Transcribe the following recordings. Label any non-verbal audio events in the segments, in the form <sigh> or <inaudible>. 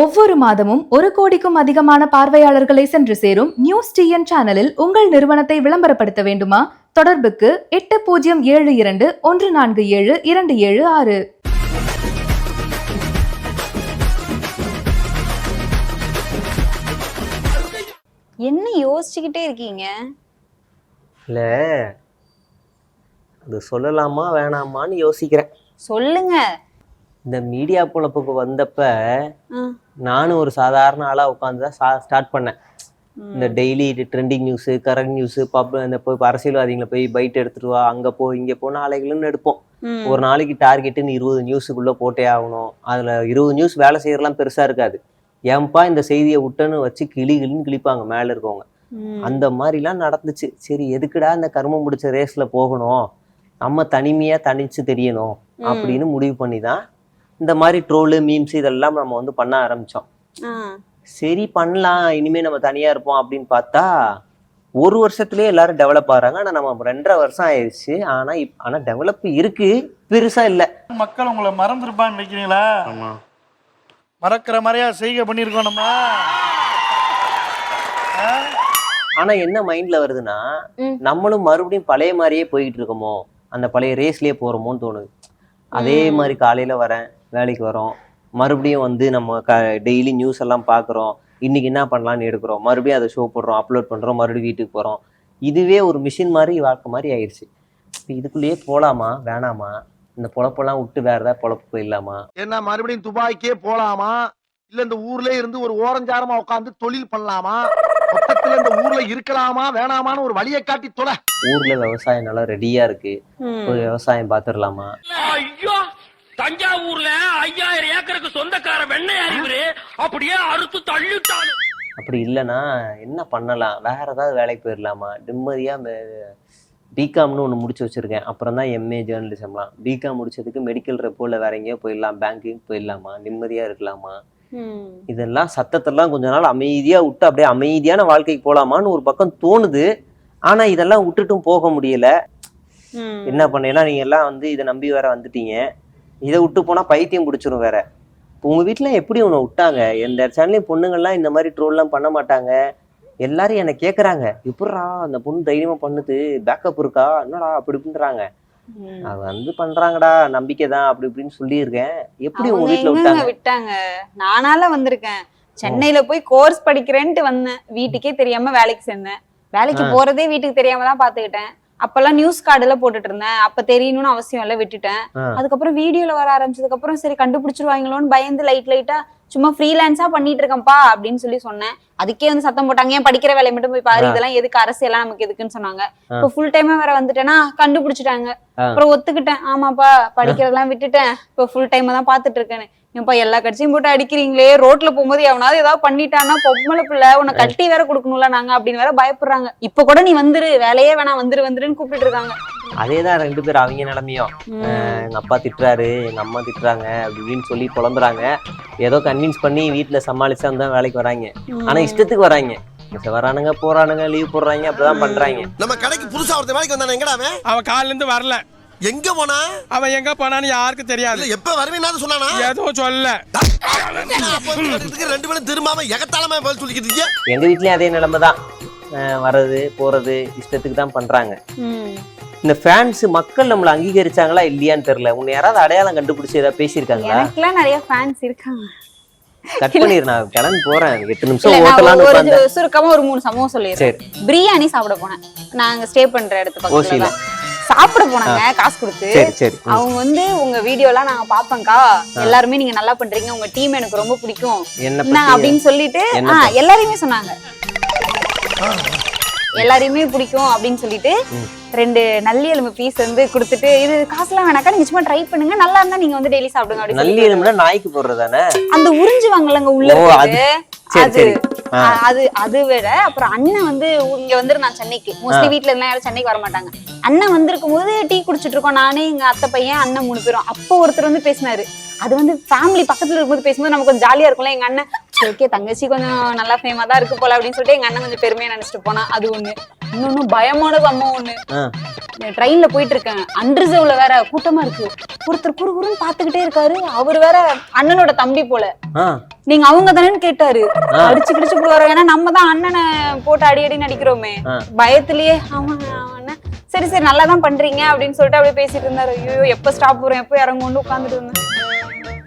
ஒவ்வொரு மாதமும் ஒரு கோடிக்கும் அதிகமான பார்வையாளர்களை சென்று சேரும் நியூஸ் டிஎன் சேனலில் உங்கள் நிறுவனத்தை விளம்பரப்படுத்த வேண்டுமா? தொடர்புக்கு எட்டு பூஜ்ஜியம் ஏழு இரண்டு ஒன்று நான்கு ஏழு இரண்டு ஏழு ஆறு. என்ன யோசிச்சுக்கிட்டே இருக்கீங்க? இல்லை. அது சொல்லலாமா வேணாமான்னு யோசிக்கிறேன். சொல்லுங்க. இந்த மீடியா பொழப்புக்கு வந்தப்ப நானும் ஒரு சாதாரண ஆளாக உட்காந்து தான் ஸ்டார்ட் பண்ணேன். இந்த daily trending news current news பப் இந்த போய் அரசியல்வாதிகளை போய் பைட் எடுத்துட்டு வா அங்கே போ இங்கே போ நாளைகளுன்னு எடுப்போம். ஒரு நாளைக்கு டார்கெட்டுன்னு இருபது நியூஸுக்குள்ளே போட்டே ஆகணும். அதில் இருபது நியூஸ் வேலை செய்யறதுலாம் பெருசாக இருக்காது. ஏன்பா இந்த செய்தியை விட்டேன்னு வச்சு கிளி கிளின்னு கிழிப்பாங்க மேலே இருக்கவங்க. அந்த மாதிரிலாம் நடந்துச்சு. சரி எதுக்குடா இந்த கர்மம் முடிச்ச ரேஸ்ல போகணும்? நம்ம தனிமையா தனிச்சு தெரியணும். அப்படின்னு முடிவு பண்ணி தான் இந்த மாதிரி ட்ரோலு மீம்ஸ் இதெல்லாம் நம்ம வந்து பண்ண ஆரம்பிச்சோம். சரி பண்ணலாம். இனிமே நம்ம தனியா இருப்போம் அப்படின்னு பார்த்தா ஒரு வருஷத்துலயே எல்லாரும் டெவலப் ஆகுறாங்க ஆனா நம்ம ரெண்டரை வருஷம் ஆயிடுச்சு ஆனா இப் ஆனா டெவலப் இருக்கு. பெருசா இல்ல. மக்கள் உங்களை மறந்துருப்பான்னு நினைக்கிறீங்களா? மறக்கிற மாதிரியா செய்கை பண்ணியிருக்கோம் நம்ம? ஆனா என்ன மைண்ட்ல வருதுன்னா. நம்மளும் மறுபடியும் பழைய மாதிரியே போய்கிட்டு இருக்கோமோ அந்த பழைய ரேஸ்லயே போறோமோன்னு தோணுது. அதே. மாதிரி காலையில வரேன். வேலைக்கு வரோம். மறுபடியும் வந்து நம்ம க டெய்லி நியூஸ் எல்லாம் பார்க்குறோம் இன்னைக்கு என்ன பண்ணலாம்னு எடுக்கிறோம். மறுபடியும் அதை ஷோ போடுறோம் அப்லோட் பண்றோம் மறுபடியும் வீட்டுக்கு போறோம். இதுவே ஒரு மிஷின் மாதிரி வாழ்க்கை மாதிரி ஆயிடுச்சு இதுக்குள்ளேயே போலாமா? வேணாமா? இந்த பொழப்பெல்லாம் விட்டு வேற ஏதாவது பொழப்பு போயிடலாமா? என்ன மறுபடியும் துபாய்க்கே போலாமா? இல்ல இந்த ஊர்ல இருந்து ஒரு ஓரஞ்சாரமா உட்கார்ந்து தொழில் பண்ணலாமா? மொத்தத்துல இந்த ஊர்ல இருக்கலாமா வேணாமான்னு ஒரு வழியை காட்டி தொலை. ஊர்ல விவசாயம் நல்லா ரெடியா இருக்கு. போய் விவசாயம் பார்த்துடலாமா ஐயோ! தஞ்சாவூர்ல ஐயாயிரம் ஏக்கருக்கு சொந்தக்கார வெண்ணையார் இவரு அப்படியே அறுத்து தள்ளிட்டாரு அப்படி இல்லைன்னா என்ன பண்ணலாம்? வேற ஏதாவது வேலைக்கு போயிடலாமா நிம்மதியா பிகாம்னு ஒன்று முடிச்சு வச்சிருக்கேன். அப்புறம் தான் எம்ஏ ஜேர்னலிசம்லாம் பிகாம் முடிச்சதுக்கு மெடிக்கல் ரெப்போ இல்லை வேற எங்கேயோ போயிடலாம் பேங்கிங் போயிடலாமா நிம்மதியா இருக்கலாமா? ம். இதெல்லாம் சத்தத்தெல்லாம் கொஞ்ச நாள் அமைதியா விட்டு அப்படியே அமைதியான வாழ்க்கைக்கு போலாமான்னு ஒரு பக்கம் தோணுது. ஆனா இதெல்லாம் விட்டுட்டும் போக முடியல. ம். என்ன பண்ணேன்னா நீங்க எல்லாம் வந்து இதை நம்பி வேற வந்துட்டீங்க. இதை விட்டு போனா பைத்தியம் பிடிச்சிரும் வேற. இப்போ உங்க வீட்ல எப்படி உன்னை விட்டாங்க? எந்த சேனலையும் பொண்ணுங்கள்லாம் இந்த மாதிரி ட்ரோல்லாம் பண்ண மாட்டாங்க. எல்லாரும் என்னை கேக்குறாங்க. எப்படிடா அந்த பொண்ணு தைரியமா பண்ணுது? பேக்கப் இருக்கா? என்னடா அப்படி ம். அது வந்து பண்றாங்கடா. நம்பிக்கை தான் அப்படி இப்படின்னு சொல்லியிருக்கேன். எப்படி உங்க எங்கங்க விட்டாங்க? விட்டாங்க? நானால வந்திருக்கேன். சென்னையில போய் கோர்ஸ் படிக்கிறேன்ட்டு வந்தேன். வீட்டுக்கே தெரியாம வேலைக்கு சேர்ந்தேன். வேலைக்கு. போறதே வீட்டுக்கு தெரியாம தான் பாத்துக்கிட்டேன் அப்பெல்லாம் நியூஸ் கார்டுல போட்டுட்டு இருந்தேன் அப்ப தெரியணும்னு அவசியம் இல்ல விட்டுட்டேன். அதுக்கப்புறம் வீடியோல வர ஆரம்பிச்சதுக்கு அப்புறம் சரி கண்டுபிடிச்சிருவாங்களோன்னு பயந்து லைட் லைட்டா சும்மா ஃப்ரீலான்ஸா பண்ணிட்டு இருக்கேன்ப்பா அப்படின்னு சொல்லி சொன்னேன். அதுக்கே வந்து சத்தம் போட்டாங்க. ஏன் படிக்கிற வேலையை மட்டும் போய் பாரு. இதெல்லாம் எதுக்கு அரசியலாம் நமக்கு எதுக்குன்னு சொன்னாங்க. இப்போ ஃபுல் டைமா வேற வந்துட்டேன்னா கண்டுபிடிச்சிட்டாங்க. அப்புறம் ஒத்துக்கிட்டேன். ஆமாப்பா படிக்கிறதெல்லாம் விட்டுட்டேன். இப்போ ஃபுல் டைமா தான் பாத்துட்டு இருக்கேன்னு ஏன்பா எல்லா கட்சியும் போட்டு அடிக்கிறீங்களே? ரோட்ல போகும்போது எவனாவது ஏதாவது பண்ணிட்டான்னா பொம்மளை பிள்ளை உன்னை கட்டி வேற கொடுக்கணும்ல நாங்க அப்படின்னு வேற பயப்படுறாங்க. இப்ப கூட நீ வந்துரு வேலையே வேணாம் வந்துரு வந்துருன்னு கூப்பிட்டு இருக்காங்க. அதே தான் ரெண்டு பேரும் அவங்க நிலைமையும். எங்க அப்பா திட்டுறாரு எங்க அம்மா திட்டுறாங்க அப்படி இப்படின்னு சொல்லி புலம்புறாங்க. ஏதோ கன்வின்ஸ் பண்ணி வீட்டுல சமாளிச்சா தான் வேலைக்கு வராங்க. ஆனா இஷ்டத்துக்கு வராங்க. வரானுங்க போறானுங்க லீவ் போடுறாங்க அப்படிதான் பண்றாங்க. நம்ம கடைக்கு புதுசா ஒருத்தன் வேலைக்கு வந்தானே எங்கடா அவன்? அவன் காலையில இருந்து வரல. எங்க போனா? அவன் எங்க போனான்னு யாருக்கும் தெரியாது. எப்ப வருவேன்னு சொன்னானா? எதுவும் சொல்ல. ரெண்டு பேரும் திரும்பாம எகத்தாளமா பதில் சொல்லிக்கிட்டு இருக்கீங்க எங்க வீட்லயும் அதே நிலைமை தான் அஹ் வர்றது போறது இஷ்டத்துக்கு தான் பண்றாங்க. இந்த ஃபேன்ஸ் மக்கள் நம்மள அங்கீகரிச்சாங்களா இல்லையான்னு தெரியல. உன்னை யாராவது அடையாளம் கண்டுபிடிச்சு ஏதாவது பேசியிருக்காங்களா? எனக்குலாம் நிறைய ஃபேன்ஸ் இருக்காங்க. கட் பண்ணிரு நான் கிளம்பி போறேன். எட்டு நிமிஷம் ஓட்டலாம்னு ஒரு சுருக்கமா ஒரு மூணு சம்பவம் சொல்லிடுறேன். சரி. பிரியாணி சாப்பிட போனேன். நாங்க ஸ்டே பண்ற இடத்து பக்கத்துல. சாப்பிட போனாங்க காசு கொடுத்து. சரி சரி. ம். அவங்க வந்து உங்க வீடியோலாம் நாங்க பாப்போம்க்கா எல்லாருமே நீங்க நல்லா பண்றீங்க. உங்க டீம் எனக்கு ரொம்ப பிடிக்கும். என்ன அப்படின்னு சொல்லிட்டு எல்லாரையுமே சொன்னாங்க. எல்லாரையுமே பிடிக்கும் அப்படின்னு சொல்லிட்டு. ரெண்டு நல்லி எலும்பு பீஸ் வந்து கொடுத்துட்டு இது காசுலாம் வேணாக்கா நீங்க சும்மா ட்ரை பண்ணுங்க. நல்லா இருந்தா நீங்க வந்து டெய்லி சாப்பிடுங்க அப்படின்னு நல்லி எலும்புனா நாய்க்கு போடுறதானே அந்த உறிஞ்சுவாங்கல்லங்க உள்ள அது. அது. அது விட அப்புறம் அண்ணன் வந்து இங்க வந்துருந்தான் சென்னைக்கு. மோஸ்ட்லி வீட்ல இருந்தா யாரும் சென்னைக்கு வர மாட்டாங்க. அண்ணன் வந்திருக்கும் போது டீ குடிச்சிட்டு இருக்கோம் நானே எங்க அத்தை பையன் அண்ணன் மூணு பேரும். அப்போ ஒருத்தர் வந்து பேசினாரு. அது வந்து ஃபேமிலி பக்கத்துல இருக்கும்போது பேசும்போது நமக்கு கொஞ்சம் ஜாலியா இருக்கும்ல. எங்க அண்ணன் ஓகே தங்கச்சி கொஞ்சம் நல்லா ஃபேமா தான் இருக்கு போல அப்படின்னு சொல்லிட்டு எங்க அண்ணன் கொஞ்சம் பெருமையா நினைச்சிட்டு போனா அது ஒண்ணு. இன்னொன்னு பயமான சம்பவம் ஒண்ணு. ட்ரெயின்ல போயிட்டு இருக்கேன். அன்ரிசர்வ்ல வேற கூட்டமா இருக்கு. ஒருத்தர் குறு குறுன்னு பாத்துக்கிட்டே இருக்காரு. அவர் வேற அண்ணனோட தம்பி போல. நீங்க அவங்க தானேன்னு கேட்டாரு. அடிச்சு கிடிச்சு போடுவாரு. ஏன்னா நம்ம தான் அண்ணனை போட்டு அடி அடி நடிக்கிறோமே. பயத்திலேயே அவன் அவன சரி சரி நல்லா தான் பண்றீங்க அப்படின்னு சொல்லிட்டு அப்படியே பேசிட்டு இருந்தாரு. ஐயோ எப்ப ஸ்டாப் போறோம் எப்ப இறங்கும்னு உட்காந்துட்டு இருந்தேன்.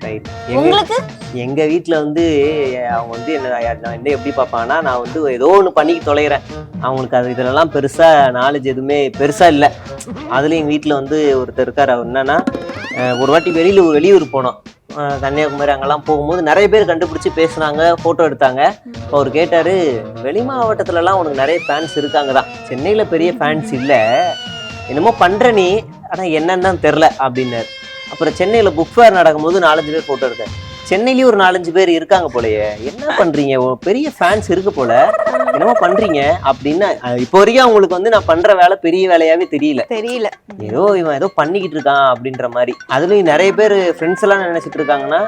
ரைட் உங்களுக்கு? எங்க வீட்ல வந்து அவங்க வந்து என்ன நான் என்ன எப்படி பார்ப்பாங்கன்னா நான் வந்து ஏதோ ஒன்று பண்ணிக்கு தொலைகிறேன் அவங்களுக்கு அது இதுலலாம் பெருசா நாலேஜ் எதுவுமே பெருசா இல்லை. அதுலயும் எங்க வீட்ல வந்து ஒருத்தர் இருக்காரு. அவர் என்னன்னா ஒரு வாட்டி வெளியில வெளியூர் போனோம். கன்னியாகுமரி அங்கெல்லாம் போகும்போது நிறைய பேர் கண்டுபிடிச்சு பேசுனாங்க போட்டோ எடுத்தாங்க. அவர் கேட்டாரு வெளி மாவட்டத்துலலாம் உனக்கு நிறைய ஃபேன்ஸ் இருக்காங்க தான். சென்னையில பெரிய ஃபேன்ஸ் இல்லை. என்னமோ பண்ற நீ ஆனா என்னன்னு தான் தெரில அப்படின்னாரு. அப்புறம் சென்னையில புக் ஃபேர் நடக்கும்போது நாலஞ்சு பேர் போட்டோ எடுத்தேன். சென்னையிலயும் ஒரு நாலஞ்சு பேர் இருக்காங்க போலயே. என்ன பண்றீங்க? பெரிய ஃபேன்ஸ் இருக்கு போல. என்னமோ பண்றீங்க அப்படின்னு இப்போ வரைக்கும் அவங்களுக்கு வந்து நான் பண்ற வேலை பெரிய வேலையாவே தெரியல. தெரியல. ஏதோ இவன் ஏதோ பண்ணிக்கிட்டு இருக்கான் அப்படின்ற மாதிரி. அதுலயும் நிறைய பேர் ஃப்ரெண்ட்ஸ் எல்லாம் நினைச்சிட்டு இருக்காங்கன்னா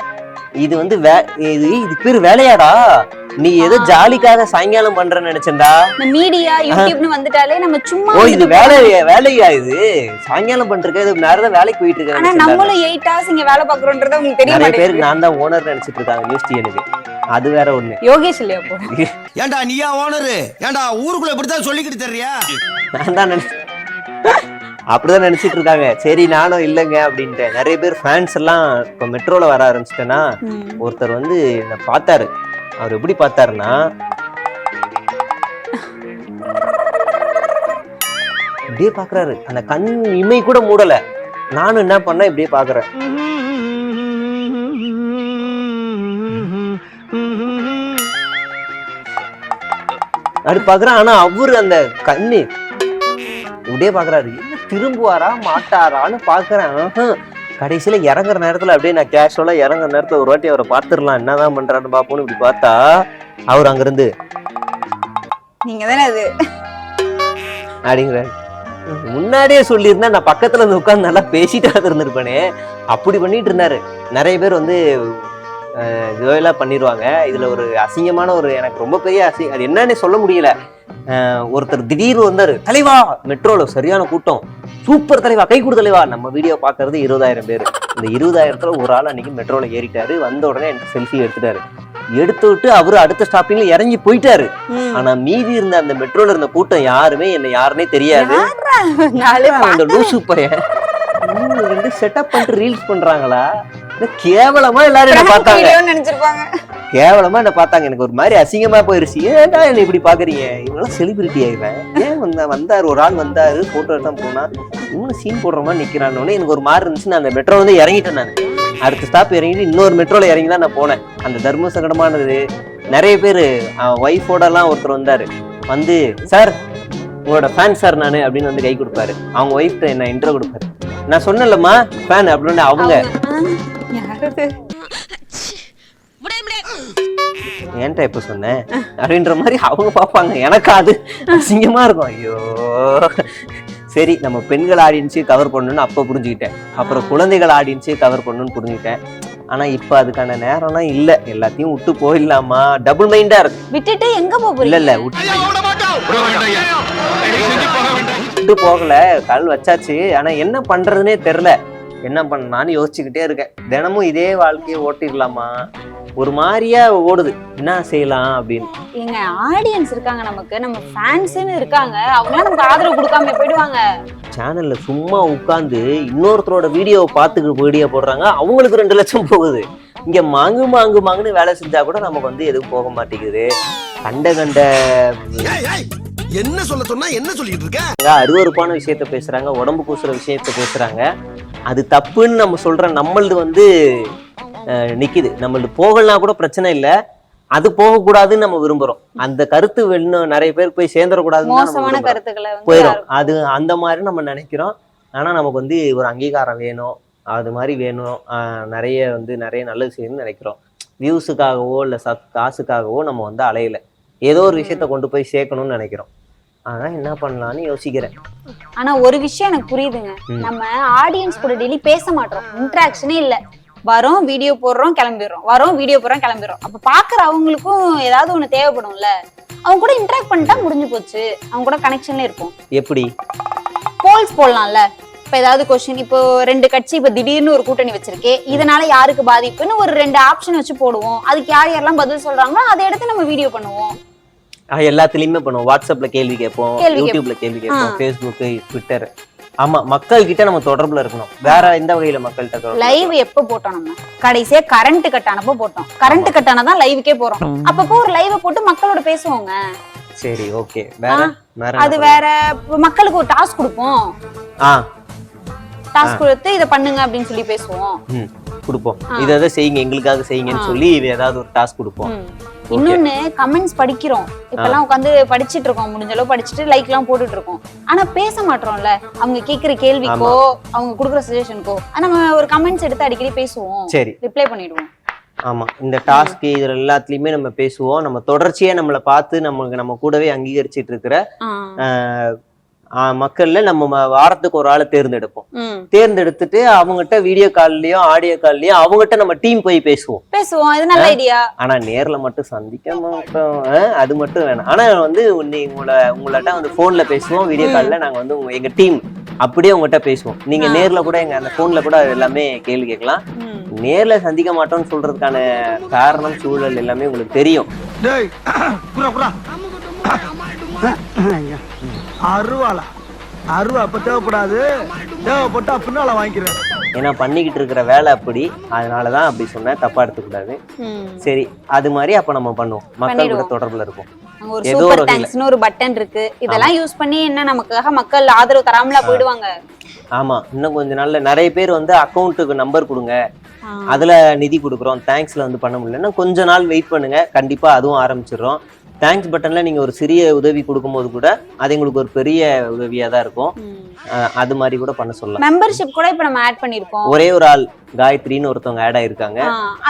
இது வந்து வே இது இதுக்கு பேர் வேலையாடா. நீ ஏதோ ஜாலிக்காக சாயங்காலம் பண்றேன்னு நினைச்சேன்டா. மீடியா யூடியூப்னு வந்துட்டாலே நம்ம சும்மா ஓ இது வேலை வேலையா இது? சாயங்காலம் பண்றதுக்கு இது நேரம் வேலைக்கு போயிட்டு ஆனா இருக்கேன் நம்மளும் எயிட் ஹவர்ஸ் இங்க வேலை பாக்குறோன்றது உங்களுக்கு தெரிய நிறைய பேருக்கு மாட்டேங்குது. நான் தான் ஓனர் நினைச்சிட்டு இருக்காங்க நியூஸ் டிஎனுக்கு அது வேற ஒண்ணு. யோகேஷ் இல்லையா அப்போ? <laughs> ஏன்டா நீயா ஓனரு ஏன்டா ஊருக்குள்ள இப்படித்தான் சொல்லிக்கிட்டு தெரியா? நான் தான் நினைச்சு அப்படிதான் நினைச்சிட்டு இருக்காங்க. சரி நானும் இல்லைங்க அப்படின்ட்டு. நிறைய பேர் ஃபேன்ஸ் எல்லாம் இப்போ மெட்ரோல வர ஆரம்பிச்சிட்டேன்னா ஒருத்தர் வந்து என்ன பார்த்தாரு. அவர் எப்படி பார்த்தாருன்னா இப்படியே பாக்குறாரு அந்த கண் இமை கூட மூடல. நானும் என்ன பண்ணேன் இப்படியே பாக்குறேன் அப்படி பாக்குறேன் ஆனா அவரு அந்த கண்ணு இப்படியே பாக்குறாரு திரும்புவாரா மாட்டாரான்னு பாக்குறேன் ஆஹா. கடைசியில இறங்குற நேரத்துல அப்படியே நான் கேஷுவலா இறங்குற நேரத்துல ஒரு வாட்டி அவரை பார்த்துடலாம். என்னதான் பண்றாருன்னு பாப்போம்னு இப்படி பார்த்தா அவர் அங்கிருந்து நீங்க தானே அது? அப்படிங்கிறாரு முன்னாடியே சொல்லியிருந்தா நான் பக்கத்துல இருந்து உட்கார்ந்து நல்லா பேசிட்டு இருந்திருப்பேனே. அப்படி பண்ணிட்டு இருந்தாரு. நிறைய பேர் வந்து ஜோயலா பண்ணிடுவாங்க இதுல ஒரு அசிங்கமான ஒரு எனக்கு ரொம்ப பெரிய அசி அது என்னன்னு சொல்ல முடியல. ஒருத்தர் திடீர்னு வந்தாரு தலைவா மெட்ரோல சரியான கூட்டம். சூப்பர் தலைவா கை கொடு தலைவா. நம்ம வீடியோ பாக்குறது இருபதாயிரம் பேர். இந்த இருபதாயிரத்துல ஒரு ஆள் அன்னைக்கு மெட்ரோல ஏறிட்டாரு. வந்த உடனே எனக்கு செல்ஃபி எடுத்துட்டாரு. எடுத்து விட்டு அவரு அடுத்த ஸ்டாப்பிங்ல இறங்கி போயிட்டாரு. ஆனா மீதி இருந்த அந்த மெட்ரோல இருந்த கூட்டம் யாருமே என்ன யாருன்னே தெரியாது. அந்த லூசு பையன். செட்டப் பண்ணிட்டு ரீல்ஸ் பண்றாங்களா? கேவலமா எல்லாரும் என்ன பார்த்தாங்க. கேவலமா என்ன பார்த்தாங்க. எனக்கு ஒரு மாதிரி அசிங்கமா போயிருச்சு. ஏன்டா என்ன இப்படி பாக்குறீங்க இவங்களாம் செலிபிரிட்டி ஆயிடுவேன் ஏன் வந்தா வந்தாரு? ஒரு ஆள் வந்தாரு போட்டோ எடுத்தா போனா இன்னும் சீன் போடுற மாதிரி நிக்கிறான்னு எனக்கு ஒரு மாதிரி இருந்துச்சு. நான் அந்த மெட்ரோ வந்து இறங்கிட்டேன் நான். அடுத்த ஸ்டாப் இறங்கிட்டு இன்னொரு மெட்ரோல இறங்கி தான் நான் போனேன். அந்த தர்ம சங்கடமானது. நிறைய பேர் எல்லாம் ஒருத்தர் வந்தாரு. வந்து சார் உங்களோட ஃபேன் சார் நானு அப்படின்னு வந்து கை கொடுப்பாரு. அவங்க ஒய்ஃப்ட்ட என்ன இன்ட்ரோ கொடுப்பாரு. நான் சொன்னேன்லம்மா ஃபேன் அப்படின்னு அவங்க. யாரது ஏன்டா இப்ப சொன்னேன் அப்படின்ற மாதிரி அவங்க பார்ப்பாங்க. எனக்கு அது அசிங்கமா இருக்கும். ஐயோ. சரி நம்ம பெண்கள் ஆடியன்ஸு கவர் பண்ணணும்னு அப்ப புரிஞ்சுக்கிட்டேன். அப்புறம் குழந்தைகள் ஆடியன்ஸு கவர் பண்ணணும்னு புரிஞ்சுக்கிட்டேன். ஆனா இப்ப அதுக்கான நேரம்லாம் இல்ல. எல்லாத்தையும் விட்டு போயிடலாமா? டபுள் மைண்டா இருக்கு. விட்டுட்டு எங்க போக இல்ல இல்ல விட்டு போகல கல் வச்சாச்சு. ஆனா என்ன பண்றதுனே தெரியல. என்ன பண்ணலான்னு யோசிச்சுக்கிட்டே இருக்கேன். தினமும் இதே வாழ்க்கையை ஓட்டிடலாமா? ஒரு மாதிரியா ஓடுது. என்ன செய்யலாம் அப்படின்னு. எங்க ஆடியன்ஸ் இருக்காங்க நமக்கு. நம்ம ஃபேன்ஸ்னு இருக்காங்க. அவங்க நமக்கு ஆதரவு கொடுக்காம போயிடுவாங்க. சேனல்ல சும்மா உட்காந்து இன்னொருத்தரோட வீடியோவை பார்த்துக்கு வீடியோ போடுறாங்க. அவங்களுக்கு ரெண்டு லட்சம் போகுது. இங்க மாங்கு மாங்கு மாங்குன்னு வேலை செஞ்சா கூட நமக்கு வந்து எதுவும் போக மாட்டேங்குது. கண்ட கண்ட என்ன சொல்ல சொன்னா என்ன சொல்லிட்டு இருக்க? அருவருப்பான விஷயத்த பேசுறாங்க உடம்பு கூசுற விஷயத்த பேசுறாங்க. அது தப்புன்னு நம்ம சொல்ற நம்மளது வந்து அஹ், நிக்குது. நம்மளது போகலனா கூட பிரச்சனை இல்ல. அது போகக்கூடாதுன்னு நம்ம விரும்புறோம். அந்த கருத்து இன்னும் நிறைய பேர் போய் சேர்ந்துடக்கூடாதுன்னு போயிடும் அது அந்த மாதிரி நம்ம நினைக்கிறோம். ஆனா நமக்கு வந்து ஒரு அங்கீகாரம் வேணும். அது மாதிரி வேணும். நிறைய வந்து நிறைய நல்லது செய்யணும்னு நினைக்கிறோம். வியூஸுக்காகவோ இல்லை சத் காசுக்காகவோ நம்ம வந்து அலையல. ஏதோ ஒரு விஷயத்த கொண்டு போய் சேர்க்கணும்னு நினைக்கிறோம். அதான் என்ன பண்ணலாம்னு யோசிக்கிறேன். ஆனா ஒரு விஷயம் எனக்கு புரியுதுங்க. நம்ம ஆடியன்ஸ் கூட டெய்லி பேச மாட்டோம். இன்ட்ராக்ஷனே இல்ல. வரோம் வீடியோ போடுறோம் கிளம்பிடுறோம். வரோம் வீடியோ போடுறோம் கிளம்பிடுறோம். அப்ப பாக்குற அவங்களுக்கும் ஏதாவது ஒண்ணு தேவைப்படும்ல? அவங்க கூட இன்ட்ராக்ட் பண்ணிட்டா முடிஞ்சு போச்சு. அவங்க கூட கனெக்ஷன்ல இருப்போம். எப்படி? போல்ஸ் போடலாம்ல. இப்ப ஏதாவது கொஸ்டின் இப்போ ரெண்டு கட்சி இப்ப திடீர்னு ஒரு கூட்டணி வச்சிருக்கே. இதனால யாருக்கு பாதிப்புன்னு ஒரு ரெண்டு ஆப்ஷன் வச்சு போடுவோம். அதுக்கு யார் யாரெல்லாம் பதில் சொல்றாங்களோ அதை எடுத்து நம்ம வீடியோ பண்ணுவோம். எல்லாத்துலயுமே பண்ணுவோம். வாட்ஸ்அப்ல கேள்வி கேட்போம். யூடியூப்ல கேள்வி கேட்போம். ஃபேஸ்புக் ட்விட்டர் ஆமா மக்கள் கிட்ட நம்ம தொடர்புல இருக்கணும். வேற எந்த வகையில மக்கள்கிட்ட லைவ் எப்ப போட்டோம் நம்ம? கடைசியா கரண்ட் கட் ஆனப்போ போட்டோம். கரண்ட் கட் ஆனதான் லைவுக்கே போறோம். அப்பப்போ ஒரு லைவ் போட்டு மக்களோட பேசுவோங்க? சரி ஓகே. வேற அது வேற மக்களுக்கு ஒரு டாஸ்க் கொடுப்போம். டாஸ்க் கொடுத்து இதை பண்ணுங்க அப்படின்னு சொல்லி பேசுவோம். கொடுப்போம். இதை எதை செய்யுங்க எங்களுக்காக செய்யுங்கன்னு. சொல்லி ஏதாவது ஒரு டாஸ்க் கொடுப்போம். இன்னொன்னு கமெண்ட்ஸ் படிக்கிறோம். இப்பெல்லாம் உட்காந்து படிச்சிட்டு இருக்கோம் முடிஞ்ச அளவு படிச்சுட்டு லைக் எல்லாம் போட்டுட்டு இருக்கோம். ஆனா பேச மாட்டோம்ல. அவங்க கேக்குற கேள்விக்கோ அவங்க குடுக்குற சஜஷனுக்கோ நம்ம ஒரு கமெண்ட்ஸ் எடுத்து அடிக்கடி பேசுவோம். சரி. ரிப்ளை பண்ணிடுவோம். ஆமா. இந்த டாஸ்க் இதுல எல்லாத்துலயுமே நம்ம பேசுவோம். நம்ம தொடர்ச்சியா நம்மளை பார்த்து நமக்கு நம்ம கூடவே அங்கீகரிச்சிட்டு இருக்கிற மக்கள்ல நம்ம வாரத்துக்கு ஒரு ஆளை தேர்ந்தெடுப்போம். தேர்ந்தெடுத்துட்டு அவங்ககிட்ட வீடியோ கால்லயோ ஆடியோ கால்லயோ அவங்ககிட்ட நம்ம டீம் போய் பேசுவோம். பேசுவோம். இது நல்ல ஐடியா ஆனா நேர்ல மட்டும் சந்திக்க மாட்டோம். அது மட்டும் வேணாம். ஆனா வந்து நீ உங்களை உங்கள்ட்ட வந்து போன்ல பேசுவோம் வீடியோ கால்ல நாங்க வந்து எங்க டீம் அப்படியே உங்ககிட்ட பேசுவோம். நீங்க. நேர்ல கூட எங்க அந்த போன்ல கூட எல்லாமே கேள்வி கேட்கலாம். நேர்ல சந்திக்க மாட்டோம்னு சொல்றதுக்கான காரணம் சூழல் எல்லாமே உங்களுக்கு தெரியும். டேய் <clears throat> குரா குரா அருவாளா. அருவா அப்ப தேவைப்படாது. தேவைப்பட்டா பின்னால வாங்கிக்கிறேன். ஏன்னா பண்ணிக்கிட்டு இருக்கிற வேலை அப்படி. அதனாலதான் அப்படி சொன்னேன். தப்பா எடுத்துக்கூடாது. சரி அது மாதிரி அப்ப நம்ம பண்ணுவோம். மக்கள் கூட. தொடர்புல இருக்கும் ஒரு சூப்பர். தேங்க்ஸ்னு ஒரு பட்டன் இருக்கு. இதெல்லாம் யூஸ் பண்ணி என்ன நமக்காக மக்கள் ஆதரவு தராமலா போயிடுவாங்க? ஆமா. இன்னும் கொஞ்ச நாள்ல நிறைய பேர் வந்து அக்கௌண்ட்டுக்கு நம்பர் கொடுங்க. அதுல நிதி கொடுக்குறோம். தேங்க்ஸ்ல வந்து பண்ண முடியலன்னா கொஞ்ச நாள் வெயிட் பண்ணுங்க. கண்டிப்பா அதுவும் ஆரம்பிச்சிடுறோம். தேங்க்ஸ் பட்டன்ல நீங்க ஒரு சிறிய உதவி கொடுக்கும்போது கூட அது எங்களுக்கு ஒரு பெரிய உதவியா தான் இருக்கும். அது மாதிரி கூட பண்ண சொல்லலாம். மெம்பர்ஷிப் கூட இப்ப நம்ம ஆட் பண்ணிருக்கோம். ஒரே ஒரு ஆள் காயத்ரின்னு ஒருத்தவங்க ஆட் ஆயிருக்காங்க.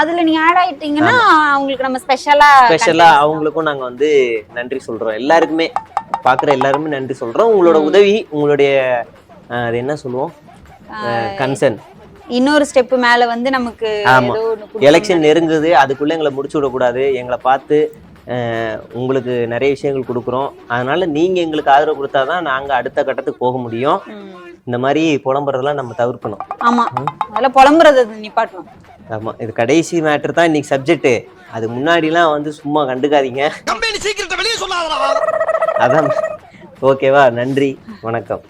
அதுல நீங்க ஆட் ஆயிட்டீங்கன்னா அவங்களுக்கு நம்ம ஸ்பெஷலா ஸ்பெஷலா அவங்களுக்கும் நாங்க வந்து நன்றி சொல்றோம். எல்லாருக்குமே பாக்குற எல்லாருமே நன்றி சொல்றோம். உங்களோட உதவி உங்களுடைய அது என்ன சொல்லுவோம்? கன்சர்ன் இன்னொரு ஸ்டெப் மேல வந்து நமக்கு ஆமா. எலெக்ஷன் நெருங்குது. அதுக்குள்ள எங்களை முடிச்சு விடக்கூடாது. எங்களை பார்த்து உங்களுக்கு நிறைய விஷயங்கள் கொடுக்குறோம். அதனால நீங்க எங்களுக்கு ஆதரவு கொடுத்தாதான் நாங்க அடுத்த கட்டத்துக்கு போக முடியும். இந்த மாதிரி புலம்புறதெல்லாம் நம்ம தவிர்க்கணும். ஆமா. அதெல்லாம் புலம்புறத நிப்பாட்டணும். ஆமா. இது கடைசி மேட்டர் தான் இன்னைக்கு சப்ஜெக்ட் அது முன்னாடிலாம் வந்து சும்மா கண்டுக்காதீங்க. அதான். ஓகேவா? நன்றி. வணக்கம்.